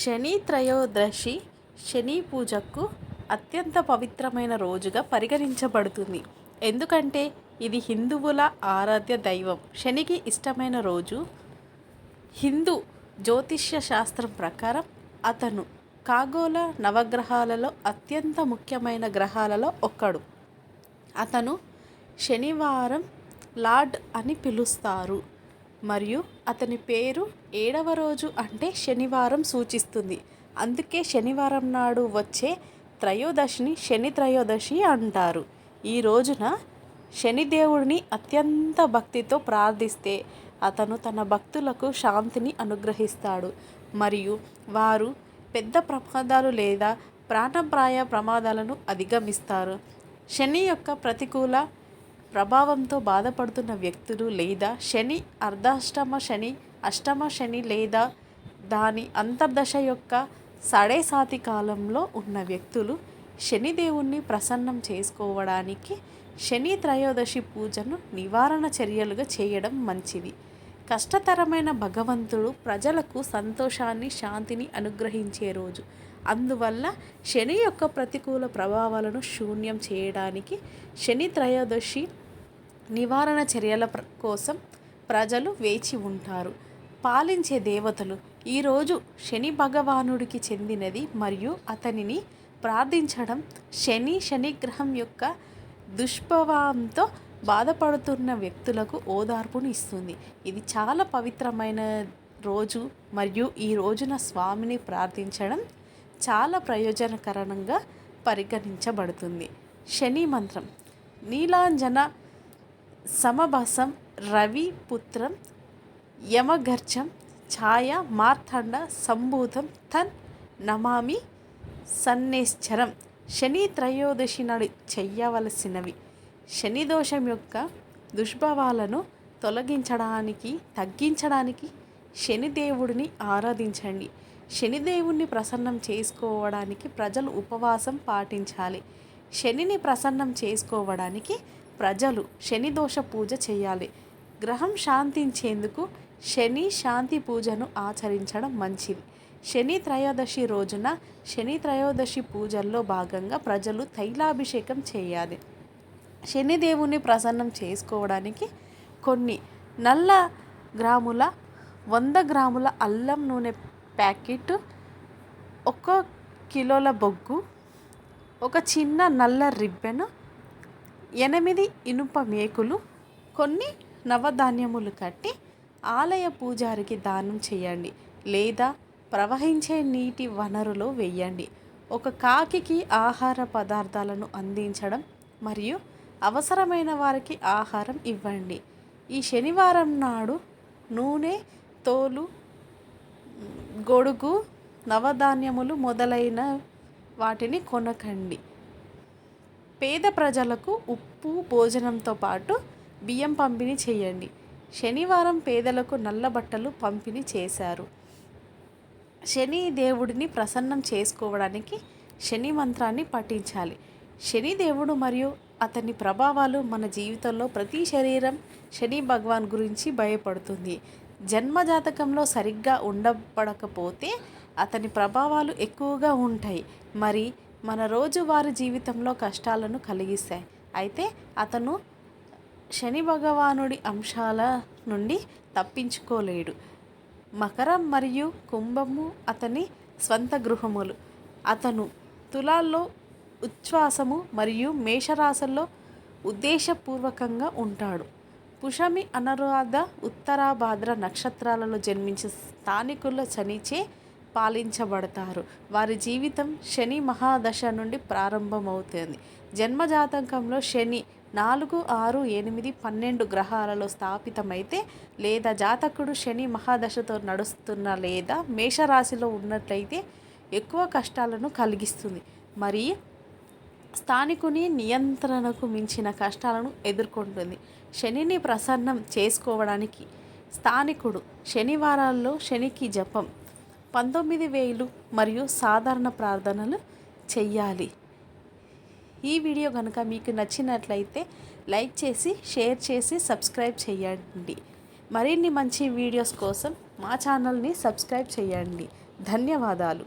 శని త్రయోదశి శని పూజకు అత్యంత పవిత్రమైన రోజుగా పరిగణించబడుతుంది. ఎందుకంటే ఇది హిందువుల ఆరాధ్య దైవం. శనికి ఇష్టమైన రోజు హిందూ జ్యోతిష్య శాస్త్రం ప్రకారం అతను ఖగోళ నవగ్రహాలలో అత్యంత ముఖ్యమైన గ్రహాలలో ఒక్కడు అతను శనివారం లార్డ్ అని పిలుస్తారు. మరియు అతని పేరు ఏడవ రోజు అంటే శనివారం సూచిస్తుంది. అందుకే శనివారం నాడు వచ్చే త్రయోదశిని శని త్రయోదశి అంటారు. ఈ రోజున శనిదేవుడిని అత్యంత భక్తితో ప్రార్థిస్తే అతను తన భక్తులకు శాంతిని అనుగ్రహిస్తాడు. మరియు వారు పెద్ద ప్రమాదాలు లేదా ప్రాణప్రాయ ప్రమాదాలను అధిగమిస్తారు. శని యొక్క ప్రతికూల ప్రభావంతో బాధపడుతున్న వ్యక్తులు లేదా శని అర్ధాష్టమ శని అష్టమ శని లేదా దాని అంతర్దశ యొక్క సడేసాతి కాలంలో ఉన్న వ్యక్తులు శనిదేవుణ్ణి ప్రసన్నం చేసుకోవడానికి శని త్రయోదశి పూజను నివారణ చర్యలుగా చేయడం మంచిది. కష్టతరమైన భగవంతుడు ప్రజలకు సంతోషాన్ని శాంతిని అనుగ్రహించే రోజు. అందువల్ల శని యొక్క ప్రతికూల ప్రభావాలను శూన్యం చేయడానికి శని త్రయోదశి నివారణ చర్యల ప్ర- కోసం ప్రజలు వేచి ఉంటారు. పాలించే దేవతలు ఈరోజు శని భగవానుడికి చెందినది మరియు అతనిని ప్రార్థించడం శని శనిగ్రహం యొక్క దుష్ప్రభావంతో బాధపడుతున్న వ్యక్తులకు ఓదార్పును ఇస్తుంది. ఇది చాలా పవిత్రమైన రోజు మరియు ఈ రోజున స్వామిని ప్రార్థించడం చాలా ప్రయోజనకరంగా పరిగణించబడుతుంది. శని మంత్రం. నీలాంజన సమభసం రవి పుత్రం యమగర్జం ఛాయ మార్తాండ సంభూతం తన్ నమామి సన్నేశ్చరం. శని త్రయోదశి నాడు చెయ్యవలసినవి. శని దోషం యొక్క దుష్భావాలను తొలగించడానికి తగ్గించడానికి శనిదేవుడిని ఆరాధించండి. శనిదేవుణ్ణి ప్రసన్నం చేసుకోవడానికి ప్రజలు ఉపవాసం పాటించాలి. శనిని ప్రసన్నం చేసుకోవడానికి ప్రజలు శని దోష పూజ చేయాలి. గ్రహం శాంతించేందుకు శని శాంతి పూజను ఆచరించడం మంచిది. శని త్రయోదశి రోజున శని త్రయోదశి పూజల్లో భాగంగా ప్రజలు తైలాభిషేకం చేయాలి. శనిదేవుని ప్రసన్నం చేసుకోవడానికి కొన్ని నల్ల గ్రాముల వంద గ్రాముల అల్లం నూనె ప్యాకెట్ ఒక కిలోల బొగ్గు ఒక చిన్న నల్ల రిబ్బెన్ ఎనిమిది ఇనుప మేకులు కొన్ని నవధాన్యములు కట్టి ఆలయ పూజారికి దానం చేయండి లేదా ప్రవహించే నీటి వనరులో వెయ్యండి ఒక కాకికి ఆహార పదార్థాలను అందించడం మరియు అవసరమైన వారికి ఆహారం ఇవ్వండి. ఈ శనివారం నాడు నూనె తోలు గొడుగు నవధాన్యములు మొదలైన వాటిని కొనకండి. పేద ప్రజలకు ఉప్పు భోజనంతో పాటు బియ్యం పంపిణీ చేయండి. శనివారం పేదలకు నల్ల బట్టలు పంపిణీ చేశారు. శని దేవుడిని ప్రసన్నం చేసుకోవడానికి శని మంత్రాన్ని పఠించాలి. శని దేవుడు మరియు అతని ప్రభావాలు మన జీవితంలో ప్రతి శరీరం శని భగవాన్ గురించి భయపడుతుంది. జన్మ జాతకంలో సరిగ్గా ఉండబడకపోతే అతని ప్రభావాలు ఎక్కువగా ఉంటాయి. మరి మన రోజువారి జీవితంలో కష్టాలను కలిగిస్తాయి. అయితే అతను శని భగవానుడి అంశాల నుండి తప్పించుకోలేడు. మకరం మరియు కుంభము అతని స్వంత గృహములు. అతను తులాల్లో ఉచ్ఛ్వాసము మరియు మేషరాశుల్లో ఉద్దేశపూర్వకంగా ఉంటాడు. పుషమి అనురాధ ఉత్తరాభాద్ర నక్షత్రాలలో జన్మించే స్థానికుల శనిచే పాలించబడతారు. వారి జీవితం శని మహాదశ నుండి ప్రారంభమవుతుంది. జన్మజాతకంలో శని నాలుగు ఆరు ఎనిమిది పన్నెండు గ్రహాలలో స్థాపితమైతే లేదా జాతకుడు శని మహాదశతో నడుస్తున్న లేదా మేషరాశిలో ఉన్నట్లయితే ఎక్కువ కష్టాలను కలిగిస్తుంది. మరి స్థానికుని నియంత్రణకు మించిన కష్టాలను ఎదుర్కొంటుంది. శనిని ప్రసన్నం చేసుకోవడానికి స్థానికుడు శనివారాల్లో శనికి జపం పంతొమ్మిది వేలు మరియు సాధారణ ప్రార్థనలు చెయ్యాలి. ఈ వీడియో కనుక మీకు నచ్చినట్లయితే లైక్ చేసి షేర్ చేసి సబ్స్క్రైబ్ చేయండి. మరిన్ని మంచి వీడియోస్ కోసం మా ఛానల్ని సబ్స్క్రైబ్ చేయండి. ధన్యవాదాలు.